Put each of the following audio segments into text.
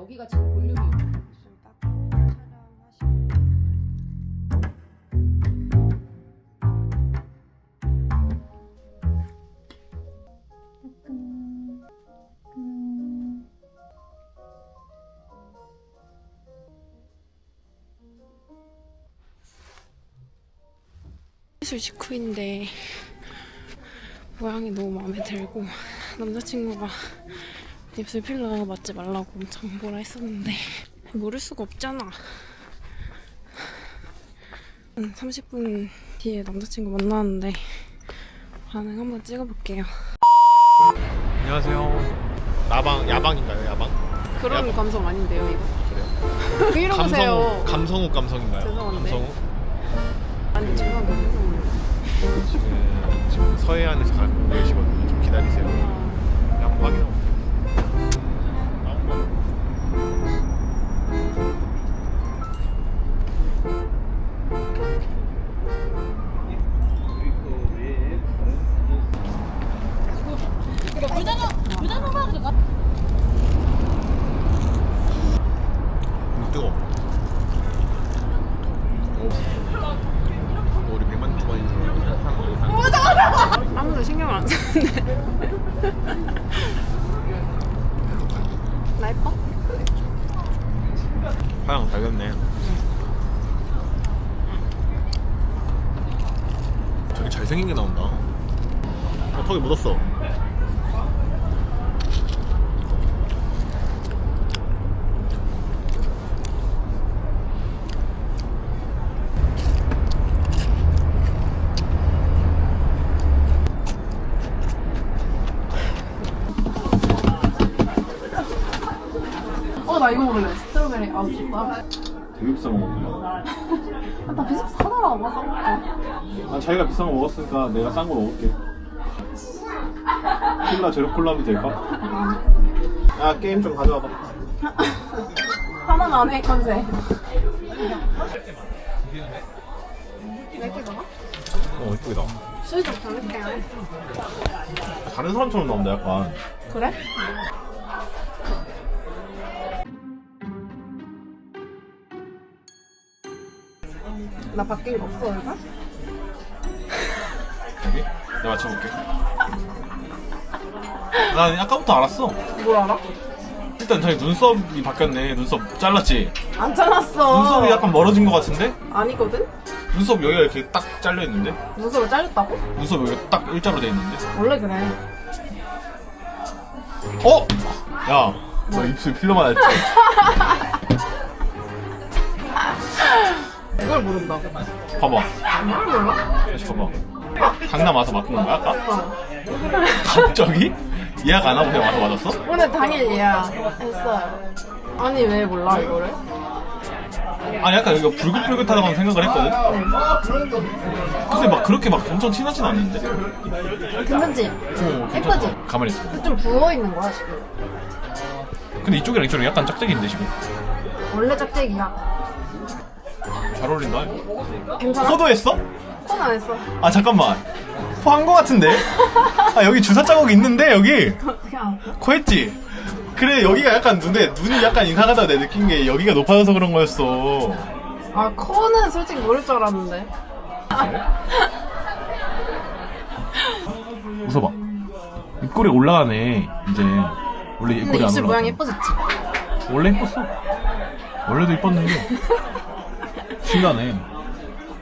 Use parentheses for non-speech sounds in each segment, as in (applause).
여기가 지금 볼륨이 미술 직후인데 모양이 너무 마음에 들고 남자친구가 입술 필러 맞지 말라고 엄청 뭐라 했었는데 모를 수가 없잖아. 한 30분 뒤에 남자친구 만나는데 반응 한번 찍어볼게요. 안녕하세요. 나방 야방인가요? 야방? 그런 야방. 감성 아닌데요 이거? 그래요. 왜 이러세요? 감성욱 감성욱 감성인가요? 죄송한데. 감성욱 아니 죄송한데 죄송해요. 지금 지금 서해안에서 가고 계시거든요. 좀 기다리세요. 한번 확인 달렸네. 저기 잘생긴 게 나온다. 어, 턱에 묻었어. 어 나 이거 먹을래. 스트로베리 아우 좋다. 되게 비싼 거 먹었구나. 아, 나 비싸 사달라고 써볼게. 난 자기가 비싼 거 먹었으니까 내가 싼 거 먹을게. 콜라 제로 콜라 하면 될까? 야 게임 좀 가져와봐. 하나는 안해 컨셉. 어 이쁘다. 술좀 담을게요. 다른 사람처럼 나온다 약간. 그래? 나 바뀐 거 없어 얼굴? 여기? 내가 맞춰볼게. 난 아까부터 알았어. 뭘 알아? 일단 자기 눈썹이 바뀌었네. 눈썹 잘랐지? 안 잘랐어. 눈썹이 약간 멀어진 것 같은데? 아니거든? 눈썹 여기가 이렇게 딱 잘려 있는데? 눈썹을 잘렸다고? 눈썹 여기 딱 일자로 돼 있는데? 원래 그래. 어? 야, 너 입술 필러만 했지? (laughs) 이걸 모른다고. 봐봐. 이걸 몰라? 다시 봐봐. 강남 와서 맞은 건가, 아까? 어. 갑자기? 예약 안 하고 그냥 와서 맞았어? 오늘 당일 예약했어요. 아니 왜 몰라 이거를? 아니, 약간 이거 불긋불긋하다고 생각을 했거든? 근데 막 그렇게 막 엄청 티나진 않는데? 괜찮지? 어, 예쁘지? 가만히 있어. 좀 부어 있는 거야 지금. 근데 이쪽이랑 이쪽이랑 약간 짝짝인데, 지금? 원래 짝짝이야. 잘 어울린다. 괜찮아? 코도 했어? 콘안 했어. 아, 잠깐만. 코 한 거 같은데? 아, 여기 주사 자국 있는데, 여기? 어떻게? 코 했지? 그래 여기가 약간 눈에 눈이 약간 이상하다 내 느낀 게 여기가 높아져서 그런 거였어 아 코는 솔직히 모를 줄 알았는데. 웃어봐 입꼬리 올라가네 이제 원래 근데 입꼬리 안 입술 올라가 모양 예뻐졌지? 원래 이뻤어 원래도 이뻤는데 (laughs) 신기하네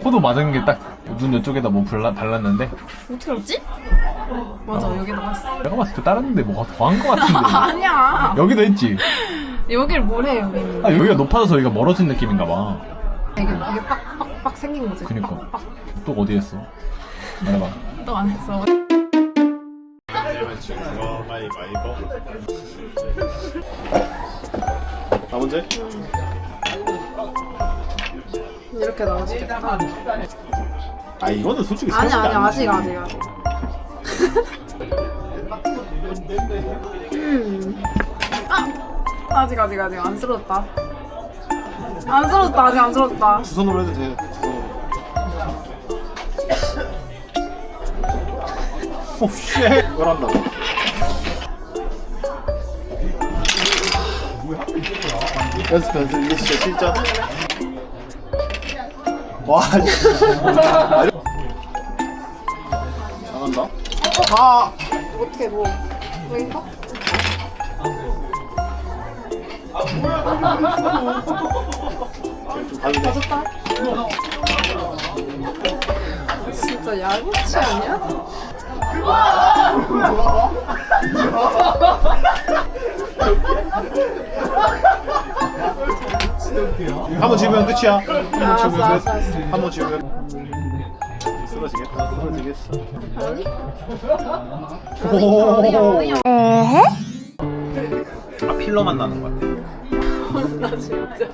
코도 맞은 게 딱 눈 이쪽에다 뭐 발라, 발랐는데 어떻게 알았지? 맞아 여기다 봤어. 내가 봤을 때 다른 데 뭐가 더한 거 같은데 (laughs) 아니야. 여기도 했지 여길 뭐래 여기는. 아 여기가 높아져서 여기가 멀어진 느낌인가 봐 이게 이게 빡빡빡 생긴 거지. 그니까. 또 어디 했어 말해봐 또안 했어. 나 먼저? 이렇게 나오지. 아 이거는 솔직히 아니 아니 안 아직. 아직 아직. 음. 아 아직 아직 아직 안 쓸었다. 안 쓸었다 아직 안 쓸었다. 두 손으로 해도 돼. 두 손으로. 오 쉣. 뭘 한다. 뭐야? 연습 연습 이게 진짜 진짜 와 잘한다 아 어떻게 뭐 왜인가? 맞았다. 진짜 야구치 아니야? (laughs) 한번 지으면 끝이야 알았어, 알았어, 알았어. 한번 지으면 쓰러지겠다 쓰러지겠어. 아 필러만 나는 것 같아 나 진짜.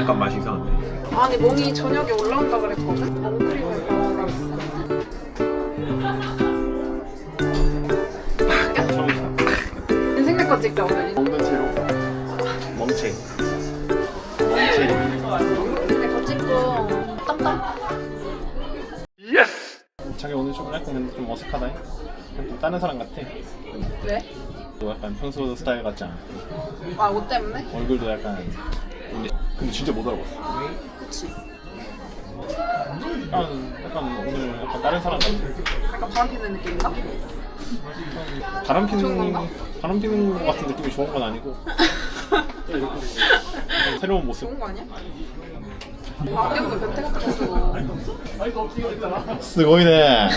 약간 맛이 이상한데 아니 몽이 저녁에 올라온다 그랬거든. 안크림을 발라놨어. 인생 내거 찍자 오늘. 근데 좀 어색하다 좀 다른 사람 같아 왜? 너 약간 평소 스타일 같지 않아 아 옷 때문에? 얼굴도 약간 근데, 근데 진짜 못 알아봤어 그치. 약간, 약간 오늘 약간 다른 사람 같아 약간 바람 피는 느낌인가? 바람 좋은 피는 건가? 바람 피는 것 같은 느낌이 좋은 건 아니고 (laughs) 새로운 모습 좋은 거 아니야? 안경도 변태 같았어. 쓰고이네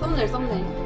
썸네일 썸네일.